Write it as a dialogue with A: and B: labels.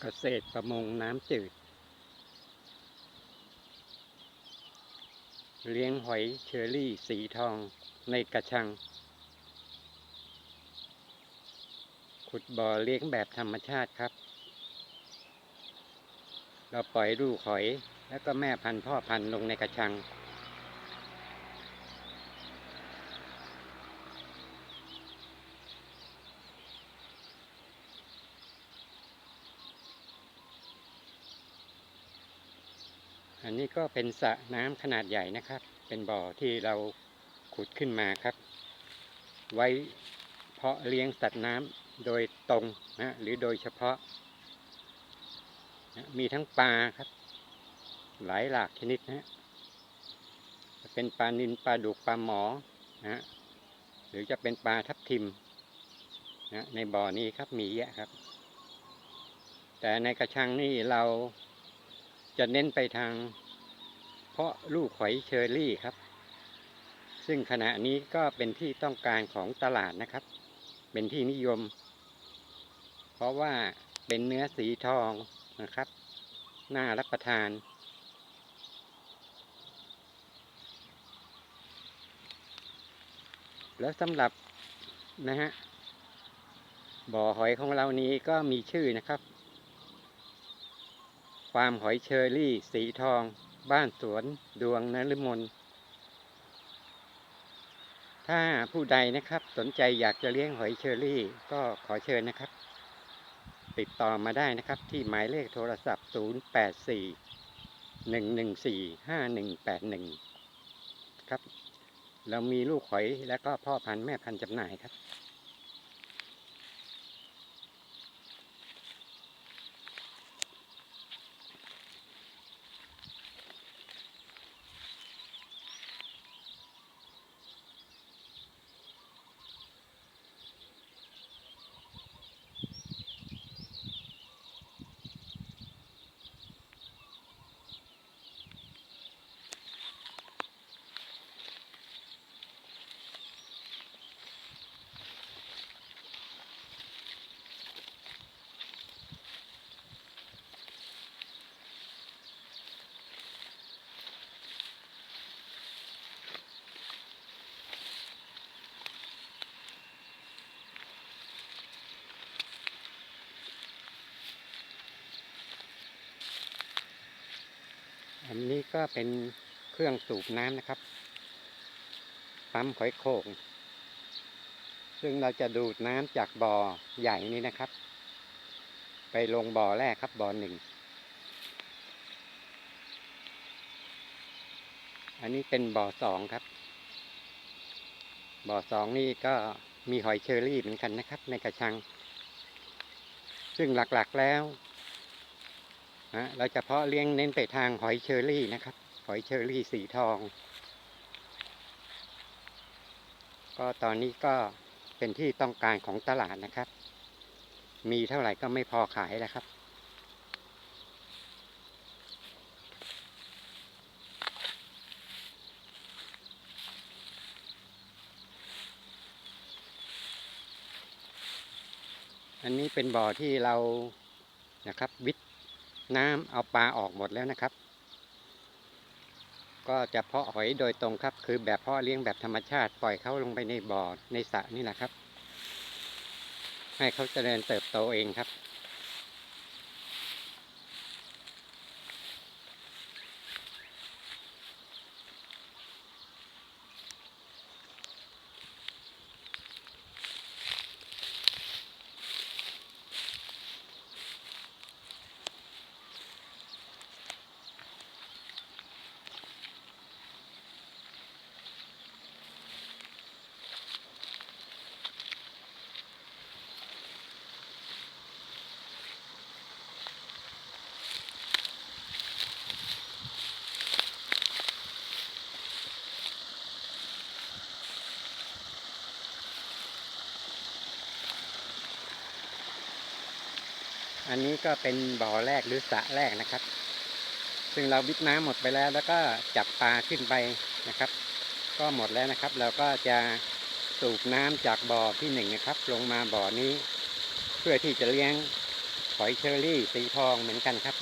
A: เกษตรประมงน้ำจืด เลี้ยงหอยเชอรี่สีทองในกระชัง ขุดบ่อเลี้ยงแบบธรรมชาติครับ เราปล่อยลูกหอยแล้วก็แม่พันธุ์พ่อพันธุ์ลงในกระชัง อันนี้ก็เป็นสระน้ำขนาดใหญ่นะครับ เป็นบ่อที่เราขุดขึ้นมาครับ ไว้เพาะเลี้ยงสัตว์น้ำโดยตรงนะหรือโดยเฉพาะนะมีทั้งปลาครับ หลายหลากชนิดนะจะเป็นปลานิลปลาดุกปลาหมอนะหรือจะเป็นปลาทับทิมนะในบ่อนี้ครับมีเยอะครับ แต่ในกระชังนี่เรา จะเน้นไปทาง เพาะลูกหอยเชอรี่ครับ ซึ่งขณะนี้ก็เป็นที่ต้องการของตลาดนะครับ เป็นที่นิยม เพราะว่าเป็นเนื้อสีทองนะครับ น่ารับประทานแล้วสำหรับนะฮะบ่อหอยของเรานี้ก็มีชื่อนะครับ ฟาร์มหอยเชอรี่ สีทอง บ้านสวน ดวงนฤมลถ้าผู้ใดนะครับสนใจอยากจะเลี้ยงหอยเชอรี่ ก็ขอเชิญนะครับ ติดต่อมาได้นะครับที่หมายเลขโทรศัพท์ 084 114 5181 ครับ เรามีลูกหอยและก็พ่อพันธุ์แม่พันธุ์จำหน่ายครับ อันนี้ก็เป็นเครื่องสูบน้ำนะครับ ปั๊มหอยโข่งซึ่งเราจะดูดน้ำจากบ่อใหญ่นี้นะครับ ไปลงบ่อแรกครับบ่อหนึ่ง อันนี้เป็นบ่อสองครับ บ่อสองนี่ก็มีหอยเชอรี่เหมือนกันนะครับ ในกระชัง ซึ่งหลักๆแล้ว นะเราจะเพาะเลี้ยงเน้นไปทางหอยเชอรี่นะครับ หอยเชอรี่สีทอง ก็ตอนนี้ก็เป็นที่ต้องการของตลาดนะครับ มีเท่าไหร่ก็ไม่พอขายแล้วครับอันนี้เป็นบ่อที่เรานะครับวิท น้ำเอาปลาออกหมดแล้วนะครับ ก็จะเพาะหอยโดยตรงครับ คือแบบเพาะเลี้ยงแบบธรรมชาติ ปล่อยเขาลงไปในบ่อในสระนี่แหละครับ ให้เขาเจริญเติบโตเองครับ อันนี้ก็เป็นบ่อแรกหรือสระแรกนะครับ ซึ่งเราวิทน้ำหมดไปแล้ว แล้วก็จับปลาขึ้นไปนะครับ ก็หมดแล้วนะครับ เราก็จะสูบน้ำจากบ่อที่หนึ่งนะครับ ลงมาบ่อนี้ เพื่อที่จะเลี้ยงหอยเชอรี่สีทองเหมือนกันครับ